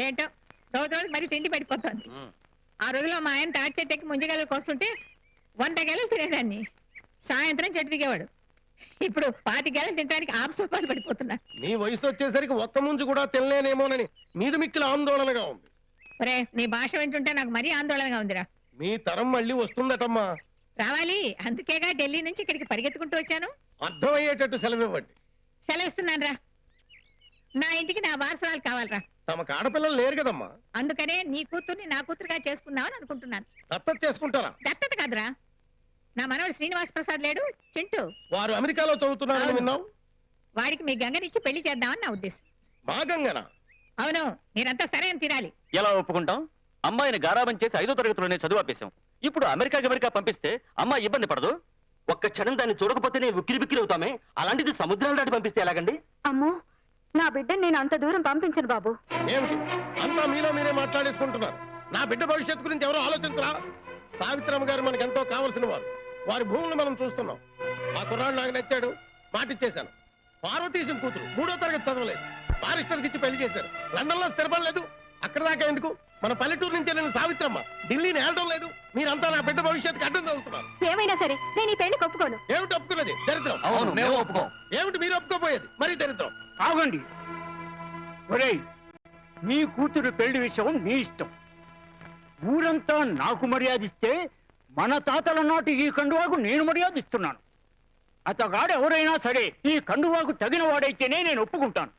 ఏంటో? రోజు రోజు మరి తిండి పడిపోతుంది. ఆ రోజులో మా ఆయన తాటి చెట్టుకి ముంజగలు కోస్తుంటే వంద గెలలు తినేదాన్ని. సాయంత్రం చెట్టు దిగేవాడు. ఇప్పుడు పాతి గెలలు తినడానికి ఆపసోపాలు పడిపోతున్నా. నీ వయసు వచ్చేసరికి ఒక్క ముందు కూడా తినలేనేమోనని మీది మిక్కిల ఆందోళనగా ఉంది. ఒరే నీ భాష వింటుంటే నాకు మరీ ఆందోళనగా ఉందిరా. మీ తరం మళ్ళీ వస్తుందటమ్మా. రావాలి. అందుకేగా ఢిల్లీ నుంచి ఇక్కడికి పరిగెత్తుకుంటూ వచ్చాను. అర్థమయ్యేటట్టు సెలవివ్వండి. సెలవిస్తున్నాను రా నా ఇంటికి నా వారసరాలు కావాలరా. తమకు ఆడపిల్లలు లేరు కదమ్మా. అందుకనే నీ కూతుర్ని నా కూతురుగా చేసుకుందామని అనుకుంటున్నాను. దత్తత చేసుకుంటారా? దత్తత కాదురా. నా మనవడు శ్రీనివాస్ ప్రసాద్ లేడు చింటూ. వారు అమెరికాలో చదువుతున్నారని అవును. విన్నాం వాడికి మీ గంగనిచ్చి పెళ్ళి చేద్దామని నా ఉద్దేశం. మా గంగన? అవును మీరంతా సరే అని తీరాలి ఎలా ఒప్పుకుంటాం? అమ్మాయిని గారాబం చేసి ఐదో తరగతిలోనే చదువు ఆపేశాం. ఇప్పుడు అమెరికాకి అమెరికా పంపిస్తే అమ్మాయి ఇబ్బంది పడదు. ఒక్క క్షణం దాన్ని చూడకపోతేనే ఉక్కిరి బిక్కిరి అవుతామే. అలాంటిది సముద్రాలు దాటి పంపిస్తే ఎలాగండి? అమ్మో నా బిడ్డని నేను అంత దూరం పంపించను బాబు. ఏమిటి? అంతా మీలో మీరే మాట్లాడేసుకుంటున్నారు. నా బిడ్డ భవిష్యత్తు గురించి ఎవరో ఆలోచించరా? సావిత్రమ్మ గారు మనకు ఎంతో కావలసిన వారు. వారి భూములు మనం చూస్తున్నాం. ఆ కుర్రాడు నాకు నచ్చాడు. మాటిచ్చేశాను. పార్వతీశం కూతురు మూడో తరగతి చదవలేదు. బారిస్టర్కి ఇచ్చి పెళ్ళి చేశారు. లండన్లో స్థిరపడలేదు. అక్కడ దాకా ఎందుకు? మన పల్లెటూరు నుంచే నేను సావిత్రమ్మ. ఢిల్లీని ఏడడం లేదు. మీరంతా నా బిడ్డ భవిష్యత్తుకి అడ్డం చదువుతున్నారు ఏమైనా సరే నేను ఈ పెళ్ళికి ఒప్పుకోను. ఏమిటి ఒప్పుకున్నది? దరిద్రం. అవును మేము ఒప్పుకోం. ఏమిటి మీరు ఒప్పుకోపోయేది మరి దరిద్రం. ఆగండి. ఒరేయ్ నీ కూతురు పెళ్ళి విషయం నీ ఇష్టం. ఊరంతా నాకు మర్యాదిస్తే మన తాతల నాటి ఈ కండువాకు నేను మర్యాదిస్తున్నాను. అతగాడు ఎవరైనా సరే ఈ కండువాకు తగిన వాడైతేనే నేను ఒప్పుకుంటాను.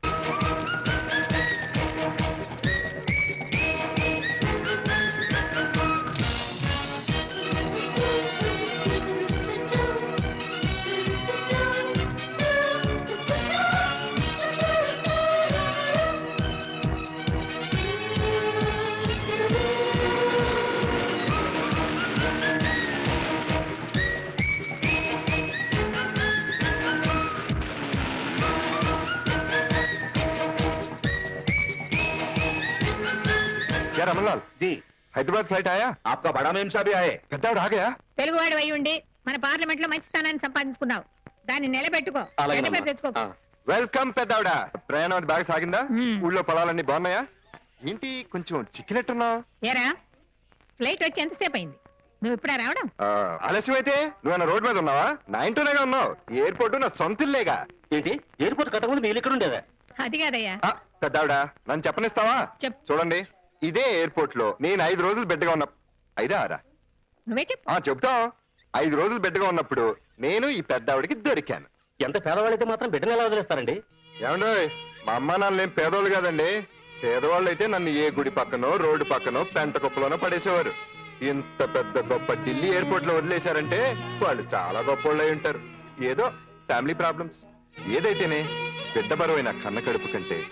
क्या रमनलाल जी हैदराबाद फ्लाइट आया आपका बड़ा मेम साहब भी आए गद्दावड़ आ गया తెలుగువాడు అయి ఉండి మన పార్లమెంట్ లో మంచి స్థానాన్ని సంపాదించుకున్నావు దాన్ని నిలబెట్టుకో అలాగే చెడ్డ పేరు నాన్న. తెచ్చుకో ఆ. వెల్కమ్ పెద్దవిడ ప్రయాణం అది బాగా సాగిందా మ్మ్. ఊళ్ళో పొలాలన్నీ బాగున్నాయా ఏంటి కొంచెం చిక్కినట్టున్నావు ఏరా ఫ్లైట్ వచ్చి ఎంతసేపు అయింది నువ్వు ఇప్పుడా రావడం ఆ, ఆలస్యం అయితే నువ్వు రోడ్ మీద ఉన్నావా నా ఇంట్లోనేగా ఉన్నావు ఎయిర్పోర్ట్ నా సొంత ఇల్లేగా ఏంటి ఎయిర్పోర్ట్ కట్టకముందు మీరు ఇక్కడ ఉండేదా అది కాదయ్యా ఆ, పెద్దవిడ నన్ను చెప్పనిస్తావా చెప్పు చూడండి ఇదే ఎయిర్పోర్ట్లో నేను ఐదు రోజులు బిడ్డగా ఉన్నా ఐదా ఆరా? నువ్వే చెప్పు. ఆ చెప్తాం. ఐదు రోజులు బిడ్డగా ఉన్నప్పుడు నేను ఈ పెద్దావిడికి దొరికాను. ఎంత పేదవాళ్ళైతే మాత్రం బిడ్డను ఎలా వదిలేస్తారండి? ఏమండో మా అమ్మ నాన్న ఏం పేదోళ్ళు కాదండి. పేదవాళ్ళు అయితే నన్ను ఏ గుడి పక్కనో రోడ్డు పక్కనో పెంట కుప్పలోనో పడేసేవారు. ఇంత పెద్ద గొప్ప ఢిల్లీ ఎయిర్పోర్ట్లో వదిలేశారంటే వాళ్ళు చాలా గొప్పోళ్ళు అయి ఉంటారు. ఏదో ఫ్యామిలీ ప్రాబ్లమ్స్. ఏదైతేనే బిడ్డ బరువైన కన్న కడుపు కంటే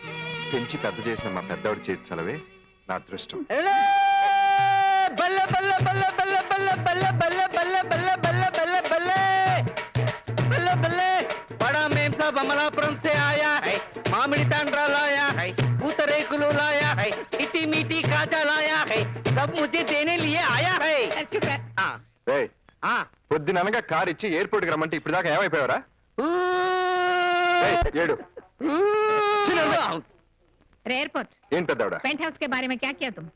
పెంచి పెద్ద చేసిన మా పెద్దవాడి చేతి చలవే. నా అదృష్టం బడా సే ఆయా హై మామిడి తాండ్రా లాయా హై పూతరేకులు లాయా హై ఇటీ మీటి కాజా లాయా హై సబ్ ముజే దేనే లియే ఆయా హై కార్ ఇచ్చి ఎయిర్పోర్ట్కి రమ్మంటే ఇప్పుడు దాకా ఏమైపోయావరా ఏడు చిన్న एयरपोर्ट इन पेदवड़ा पेंट हाउस के बारे में क्या किया तुम?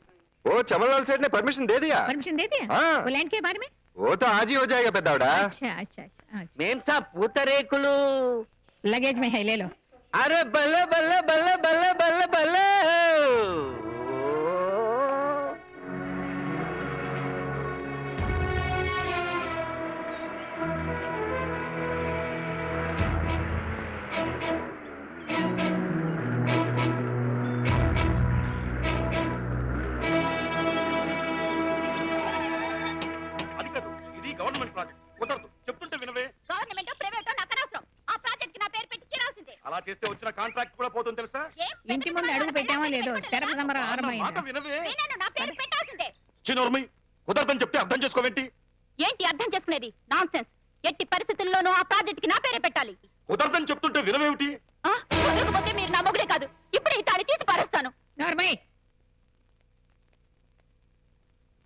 वो चमनलाल सेठ ने परमिशन दे दिया। परमिशन दे दिया? हाँ। वो लैंड के बारे में? वो तो आज ही हो जाएगा पेदवड़ा अच्छा अच्छा मेम साहब पूतरेकुलू लगेज में है ले लो। अरे बल्ले बल्ले बल्ले बल्ले बल्ले बल्ले పోతుంది తెలుసా? ఇంటి ముందు అడుగు పెట్టామో లేదో శరభ సమరం మాట ఆరంభమైంది. వినవే. నేను నా పేరు పెట్టాల్సిందే. చిన్నోర్మి కుదరదని చెప్తే అర్థం చేసుకోవేంటి? ఏంటి అర్థం చేసుకునేది? నాన్ ఎట్టి పరిస్థితుల్లోనూ ఆ ప్రాజెక్ట్కి నా పేరే పెట్టాలి. కుదరదని చెప్తుంటే వినవేమిటి? ఆ, కుదరకపోతే మీరు నా మొగుడే కాదు. ఇప్పుడే ఈ తాళి తీసి పారేస్తాను. నార్మల్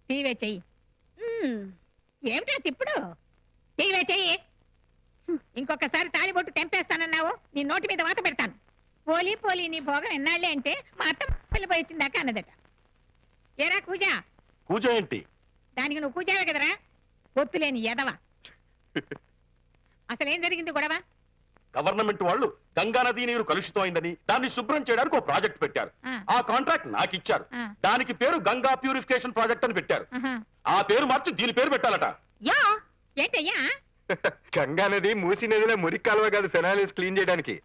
టీవే చెయ్యి. ఏమిటా తిప్పుడు? టీవే చెయ్యి. ఇంకొకసారి తాళిబొట్టు తెంపేస్తానన్నావు నీ నోటి మీద వాత పెడతాను. పోలీ పోలీ నీ భోగం ఎన్నాళ్ళే అంటే మా అత్త పిల్ల పోయి వచ్చిందాక అన్నదట. ఏరా కూజ? పూజ ఏంటి? దానికి నువ్వు కూజావే కదరా? పొత్తులేని ఎదవ అసలేం జరిగింది గొడవ? గవర్నమెంట్ వాళ్ళు గంగా నది నీరు కలుషితమైందని దాన్ని శుభ్రం చేయడానికి ఒక ప్రాజెక్ట్ పెట్టారు. ఆ, ఆ కాంట్రాక్ట్ నాకు ఇచ్చారు ఆ, దానికి పేరు గంగా ప్యూరిఫికేషన్ ప్రాజెక్ట్ అని పెట్టారు. ఆహా. ఆ పేరు మార్చి దీని పేరు పెట్టాలట. యా? ఏంటయ్యా? గంగా నది మూసి నదిలో మురికి కాలువ కాదు ఫెనాలిస్ క్లీన్ చేయడానికి.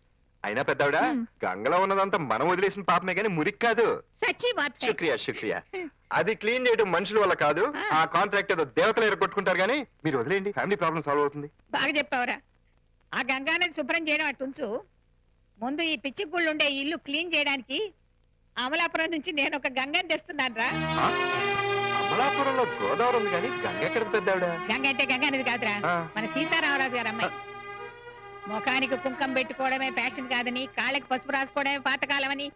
అయినా పెద్దవిడ. గంగలో ఉన్నదంతా మనం వదిలేసిన పాపమే కానీ మురికి కాదు. సచ్చి బాత్ హై. శుక్రియా. శుక్రియా అది క్లీన్ చేయడం మనుషుల వల్ల కాదు. ఆ. కాంట్రాక్ట్ ఏదో దేవతలు ఎరగొట్టుకుంటారు కానీ మీరు వదిలేయండి. ఫ్యామిలీ ప్రాబ్లం సాల్వ్ అవుతుంది. బాగా చెప్పావురా. ఆ గంగానది శుభ్రం చేయడం అట్టుంచు ముందు ఈ పిచ్చి గుళ్ళు ఉండే ఇల్లు క్లీన్ చేయడానికి అమలాపురం నుంచి నేను ఒక గంగని తెస్తున్నాను రా. ఆ? అమలాపురంలో గోదావరి ఉంది కానీ గంగ ఎక్కడ పెద్దవిడ? గంగ అంటే గంగానది కాదురా. ఆ. మన సీతారామరాజు గారు అమ్మాయి. ముఖానికి కుంకం పెట్టుకోవడమే ఫ్యాషన్ కాదని కాళ్ళకి పసుపు రాసుకోవడమే పాతకాలమని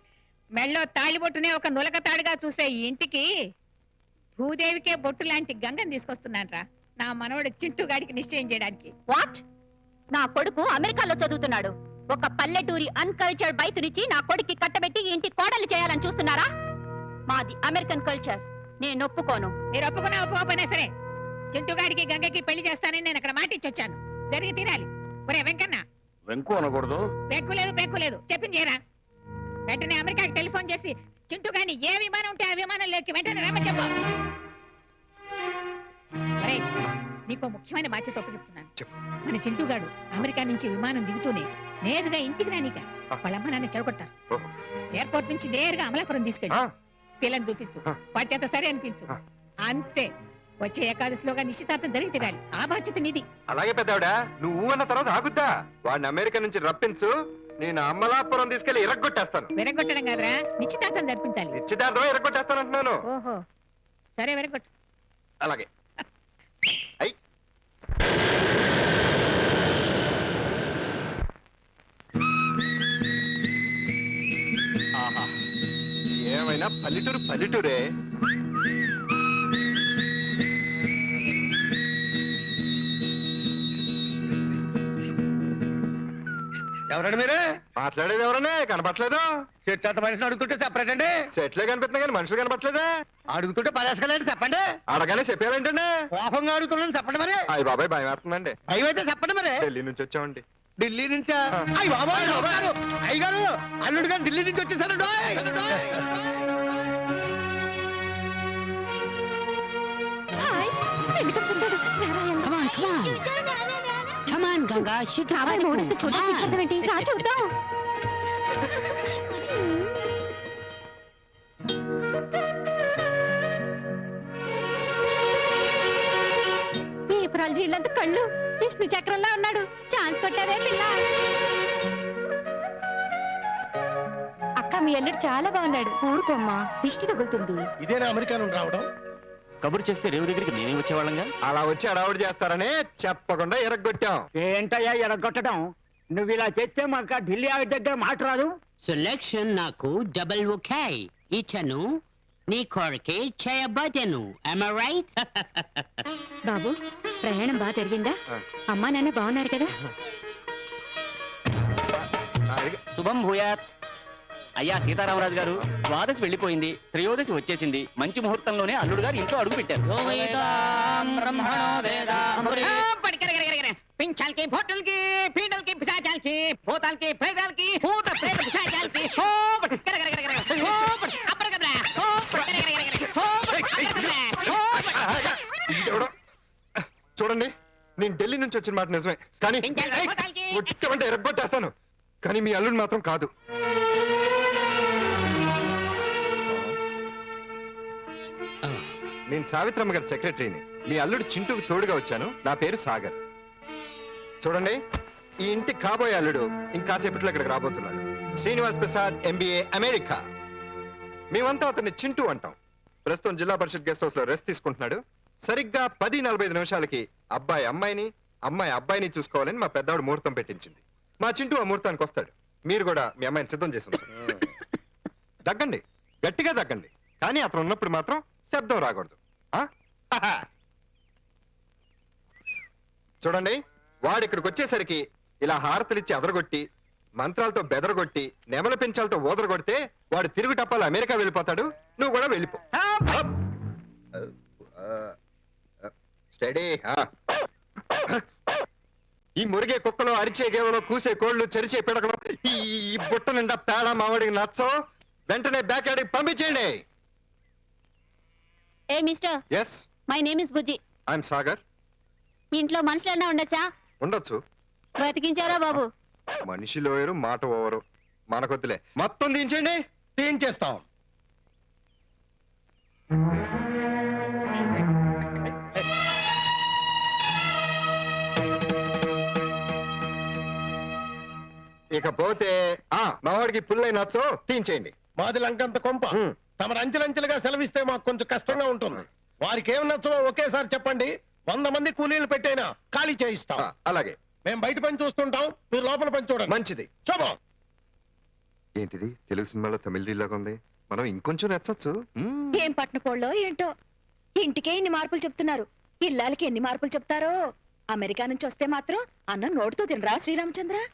మెళ్ళో తాళిబొట్టునే ఒక నులక తాడుగా చూసే ఈ ఇంటికి భూదేవికే బొట్టు లాంటి గంగని తీసుకొస్తున్నాను రా నా మనవడు చింటూ గాడికి నిశ్చయం చేయడానికి. వాట్? నా కొడుకు అమెరికాలో చదువుతున్నాడు. ఒక పల్లెటూరి అన్కల్చర్డ్ బయటునిచ్చి నా కొడుక్కి కట్టబెట్టి ఇంటి కోడలు చేయాలని చూస్తున్నారా? మాది అమెరికన్ కల్చర్. నేను ఒప్పుకోను. మీరు ఒప్పుకున్నా ఒప్పుకోకపోయినా సరే చింటూ గాడికి గంగకి పెళ్ళి చేస్తానని నేను అక్కడ మాట ఇచ్చొచ్చాను. జరిగి తీరాలి. ఒరే వెంకన్న వెంకు అనకూడదు బెక్కు లేదు బెక్కు లేదు చెప్పింది చేయరా వెంటనే అమెరికాకి టెలిఫోన్ చేసి చింటూ గాని ఏ విమానం ఉంటే ఆ విమానం లేకి వెంటనే రమ్మని చెప్పు ఒరేయ్, నీకో ముఖ్యమైన బాధ్యత ఒప్పు చెప్తున్నాను చెప్పు. మన చింటూ గాడు అమెరికా నుంచి విమానం దిగుతూనే నేరుగా ఇంటికి రానిక. వాళ్ళమ్మ నాన్న చెడగొడతారు ఓహో. ఎయిర్పోర్ట్ నుంచి నేరుగా అమలాపురం తీసుకెళ్ళి ఆ. పిల్లని చూపించు ఆ. వాడి చేత సరే అనిపించు ఆ. అంతే వచ్చే ఏకాదశిలోగా నిశ్చితార్థం జరిగి తీరాలి ఆ బాధ్యత నీది. అలాగే పెద్దవిడ నువ్వు అన్న తర్వాత ఆగుద్దా? వాడిని అమెరికా నుంచి రప్పించు నేను అమలాపురం తీసుకెళ్ళి ఇరగొట్టేస్తాను. విరగొట్టడం కాదురా నిశ్చితార్థం జరిపించాలి. నిశ్చితార్థం ఇరగొట్టేస్తానంటున్నాను. ఓహో సరే విరగొట్టు. అలాగే. ఐ. ఆహా ఏమైనా పల్లెటూరు పల్లెటూరే? ఎవరండి మీరు? మాట్లాడేది ఎవరనే కనపట్లేదు చెట్టు అంత మనిషిని అడుగుతుంటే చెప్పండి అండి. చెట్లే కనిపిస్తున్నాయి కానీ మనుషులు కనపట్లేదే అడుగుతుంటే పదేసుకోలేండి చెప్పండి. అడగానే చెప్పారంటండి కోపంగా అడుగుతున్నాను చెప్పండి మరి. అయ్యి బాబాయ్ భయం వేస్తుందండి. భయం అయితే చెప్పండి మరి. ఢిల్లీ నుంచి వచ్చామండి. ఢిల్లీ నుంచా? అయ్యి బాబాయ్ బాబాయ్ అయ్యగారు అల్లుడు గారు ఢిల్లీ నుంచి వచ్చేసారు. On, Ganga. She. రా చూద్దాం. ఏప్రాలు నీళ్ళంత కళ్ళు. విష్ణు చక్రంలా ఉన్నాడు. ఛాన్స్ కొట్టావే పిల్ల. అక్క మీ అల్లుడు చాలా బాగున్నాడు. ఊరుకోమ్మా దిష్టి తగులుతుంది. ఇదేనా అమెరికా నుండి రావడం? కబురు చేస్తే రేవు దగ్గరికి మేమే వచ్చేవాళ్ళంగా? అలా వచ్చి అడావుడు చేస్తారని చెప్పకుండా ఇరగొట్టాం ఏంటయ్యా ఎడగొట్టడం నువ్వు ఇలా చేస్తే మాకు ఢిల్లీ ఆవిడ దగ్గర మాట రాదు? సెలక్షన్ నాకు డబుల్ ఒకే ఇచ్చను నీ కొరకే చేయబోతేను. రైట్ బాబు ప్రయాణం బాగా జరిగిందా. అమ్మా నాన్న బాగున్నారు కదా. శుభం భూయాత్. అయ్యా సీతారామరాజు గారు ద్వాదశి వెళ్ళిపోయింది. త్రయోదశి వచ్చేసింది. మంచి ముహూర్తంలోనే అల్లుడు గారు ఇంట్లో అడుగు పెట్టారు. బ్రహ్మణో పింఛాల్కి ఫోటల్కి పీటల్కి పిశాచాల్కి భూతాల్కి ప్రేతాల్కి భూత ప్రేత పిశాచాల్కి హోపట్ కర కర కర కర. హోపట్ అప్పర కర హోపట్ కర కర. కర హోపట్ అప్పర కర హోపట్ ఎవడో? చూడండి నేను ఢిల్లీ నుంచి వచ్చిన మాట నిజమే. కానీ వచ్చామంటే ఎరగొట్టేస్తాను కానీ మీ అల్లుడు మాత్రం కాదు. నేను సావిత్రమ్మ గారి సెక్రటరీని. మీ అల్లుడు చింటూకు తోడుగా వచ్చాను. నా పేరు సాగర్. చూడండి ఈ ఇంటి కాబోయే అల్లుడు ఇంకాసేపట్లో ఇక్కడికి రాబోతున్నాడు. Srinivas Prasad MBA America. మేమంతా అతన్ని చింటూ అంటాం. ప్రస్తుతం జిల్లా పరిషత్ గెస్ట్ హౌస్లో రెస్ట్ తీసుకుంటున్నాడు. సరిగ్గా పది నలభై ఐదు నిమిషాలకి అబ్బాయి అమ్మాయిని అమ్మాయి అబ్బాయిని చూసుకోవాలని మా పెద్దవాడు ముహూర్తం పెట్టించింది. మా చింటూ ఆ ముహూర్తానికి వస్తాడు. మీరు కూడా మీ అమ్మాయిని సిద్ధం చేసి. దగ్గండి. గట్టిగా దగ్గండి. కానీ అతను ఉన్నప్పుడు మాత్రం శబ్దం రాకూడదు. చూడండి వాడు ఇక్కడికి వచ్చేసరికి ఇలా హారతలిచ్చి అదరగొట్టి మంత్రాలతో బెదరగొట్టి నెమల పించాలతో ఊదరగొడితే వాడు తిరుగు టప్పాలు అమెరికా వెళ్ళిపోతాడు నువ్వు కూడా వెళ్ళిపో. స్టడీ ఈ మురిగే కుక్కలు అరిచే గేవలు కూసే కోళ్ళు చెరిచే పిడకలు ఈ బుట్ట నిండా పేడ మామిడికి నచ్చం వెంటనే బ్యాక్ యార్డ్కి పంపించేయండి. ఏ mister? Yes my name is Bujji I'm Sagar ఇంట్లో మనుషులన్నా ఉండొచ్చా? ఉండొచ్చు. బతికించారా బాబు? మనిషి లోయరు మాట ఓవరు. మనకొద్దులే. మొత్తం దించండి. తీయించేస్తాం ఇకపోతే ఆ మావాడికి పుల్లై నచ్చో తీయించేయండి మాది లంకంత కొంప. తమరు అంచెలంచెలుగా సెలవిస్తే మాకు కొంచెం కష్టంగా ఉంటుంది. వారికి ఏం నచ్చవో ఒకేసారి చెప్పండి. వంద మంది కూలీలు పెట్టైనా ఖాళీ చేయిస్తాం. అలాగే. మేము బయట పని చూస్తుంటాం. మీరు లోపల పని చూడండి. మంచిది. శుభం. ఏంటిది? తెలుగు సినిమాలో తమిళ డీలాగా ఉంది. మనం ఇంకొంచెం నచ్చచ్చు. ఏం పట్నపోళ్ళో ఏంటో? ఇంటికే ఇన్ని మార్పులు చెప్తున్నారు. ఇల్లాలకి ఎన్ని మార్పులు చెప్తారో? అమెరికా నుంచి వస్తే మాత్రం అన్నం నోటితో తినరా శ్రీరామచంద్ర?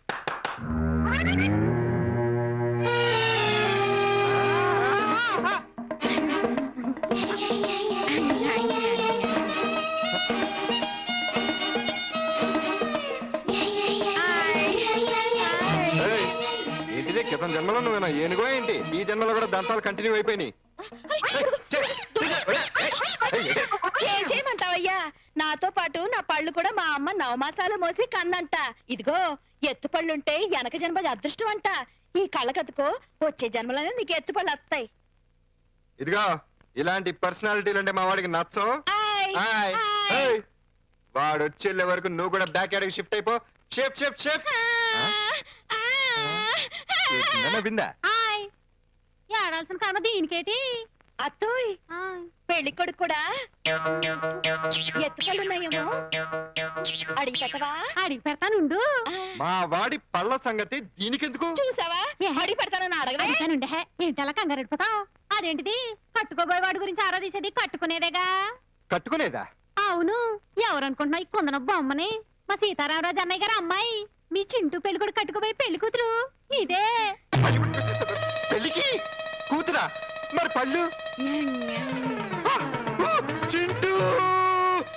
ఏంటిది క్రితం జన్మలో నువ్వేనా? ఏనుగో ఏంటి? ఈ జన్మలో కూడా దంతాలు కంటిన్యూ అయిపోయినాయి. ఏం చేయమంటావయ్యా? నాతో పాటు నా పళ్ళు కూడా మా అమ్మ నవమాసాలు మోసి కందంట ఇదిగో ఎత్తుపళ్ళుంటే వెనక జన్మ అదృష్టం అంట. ఈ కళ్ళకతుకో వచ్చే జన్మలోనే నీకు ఎత్తుపళ్ళు వస్తాయి. ఇదిగో ఇలాంటి పర్సనాలిటీలు అంటే మా వాడికి నచ్చం ఆయ్, హాయ్! ఆయ్. ఏయ్, వాడు వచ్చేళ్ళే వరకు నువ్వు కూడా బ్యాక్ యార్డ్కి షిఫ్ట్ అయిపో. Shift shift shift. విందా ఏడాల్సిన కర్మ దీనికేటి? అత్తోయ్. పెళ్ళి కొడుకు కూడా ఎత్తుపళ్ళున్నాయేమో అడిగి పెట్టవా అడిగి పెడతానుండు మా వాడి పళ్ళ సంగతి దీనికెందుకు? చూసావా? అడిగి పెడతానని అడగదే అడిగానుండే ఏంటలా కంగారెడిపోతావు అదేంటిది? కట్టుకోబోయే వాడి గురించి ఆరా తీసేది కట్టుకునేదేగా? కట్టుకునేదా? అవును. ఎవరనుకుంటున్నావు ఈ కొందన బొమ్మని? మా సీతారామరాజు అన్నయ్య గారు అమ్మాయి. మీ చింటూ పెళ్ళి కూడా కట్టుకోబోయే పెళ్ళి కూతురు? ఇదే. పెళ్ళికి? కూతురా? మరి పళ్ళు? ఆ, ఊ, చింటూ!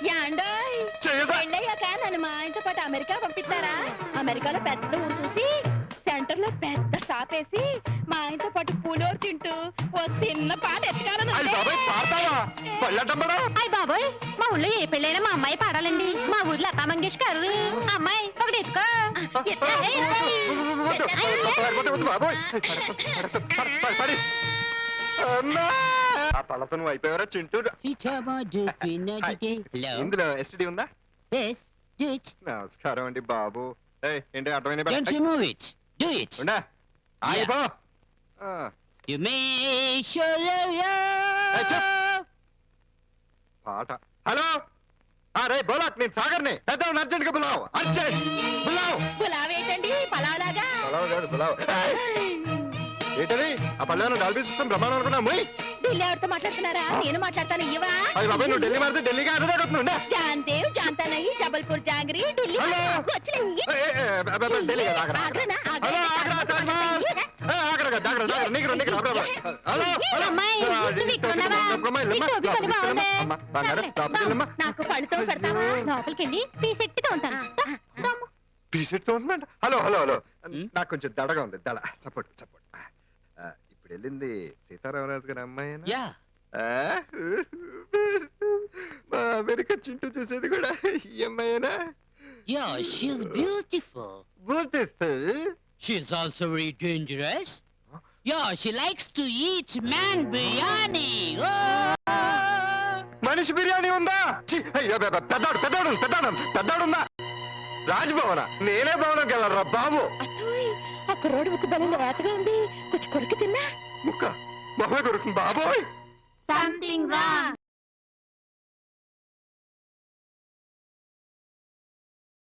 యాండోయ్ చేయదా పెళ్ళయ్యాక నన్ను మా ఆయనతో పాటు అమెరికా పంపిస్తారా? అమెరికాలో పెద్ద ఊరు చూసి సెంటర్లో పెద్ద సాపేసి మా ఆయనతో పాటు పూలోరు తింటూ ఓ చిన్న పాట ఎత్తకాలను అయ్యి బాబాయ్ పాడతావా పళ్ళటమ్మడా అయ్ బాబోయ్ మా ఊళ్ళో ఏ పెళ్ళైనా మా అమ్మాయి పాడాలండి మా ఊర్లో లతా మంగేష్కర్ అమ్మాయి ఒకటి ఎత్తుకో ఎత్తుకో, ఎత్తుకో. బాబోయ్ పడతా, పడ- పడ- పడి. అమ్మా! ఆ పళ్ళతో నువ్వు అయిపోయావరా చింటూ. ఇందులో ఎస్టిడి ఉందా Yes, do it. నమస్కారం అండి బాబు ఏయ్, ఏంటి అర్థమైన. ఉండా ఆగిపో ఆ, You may show love. Hey, Chip. పాట. హలో? ఆ రే బోలాక్ నేను సాగర్ని. పెద్ద అర్జెంట్గా బులావ్ అర్జెంట్. బులావ్ గులావేటండి పలావలాగా. కాదు బులావ్ ఏయ్, ఏంటది? ఆ పల్లెను డాల్బీ సిస్టమ్ ప్రమాణం అనుకున్నా? ముయ్! ఢిల్లీ ఎవరితో మాట్లాడుతున్నారా? నేను మాట్లాడతాను ఇవ్వా? అయ్యి బాబాయ్ నువ్వు ఢిల్లీ మారితే ఢిల్లీగా అడ్డా కొడుతున్నా జాందేవ్ జాంతానయ్యి జబల్పూర్ జాంగ్రీ ఢిల్లీ హలో. వచ్చలే ఢిల్లీ కదా ఆగ్రా? ఆగ్రానా? ఆగ్రా. హలో ఆగ్రా తాజ్ మహల్. ఏ, ఆగ్రా కాదు, ఆగ్రా ఆగ్రా నీకు నీకు హలో హలో. అమ్మాయి, ఉన్నావా? నాకు పళ్ళుతో పెడతావా లోపలికి వెళ్ళి ఉంటాను. ఉందంట హలో హలో హలో? నాకు కొంచెం దడగా ఉంది. దడ సపోర్ట్ సపోర్ట్. ఇప్పుడు వెళ్ళింది సీతారామరాజు గారి అమ్మాయి. మా అమెరికా చింటూ చూసేది కూడా ఈ అమ్మాయినా Yeah, she's beautiful. She's also very dangerous. Yeah, she likes to eat man biryani. Oh! మనిషి బిర్యానీ ఉందా ఛీ, అయ్యో, పెద్దాడు పెద్దాడు పెద్దాడు పెద్దాడు ఉందా రాజ్భవన నేనే భవనం గెలరా బాబు అత్తోయ్ ఆ కుర్రోడు ముక్కు బలం లేతగా ఉంది. కొంచెం కొరికి తిన్నా. ముక్క. మొహమే కొరుకుతుంది బాబోయ్. Something wrong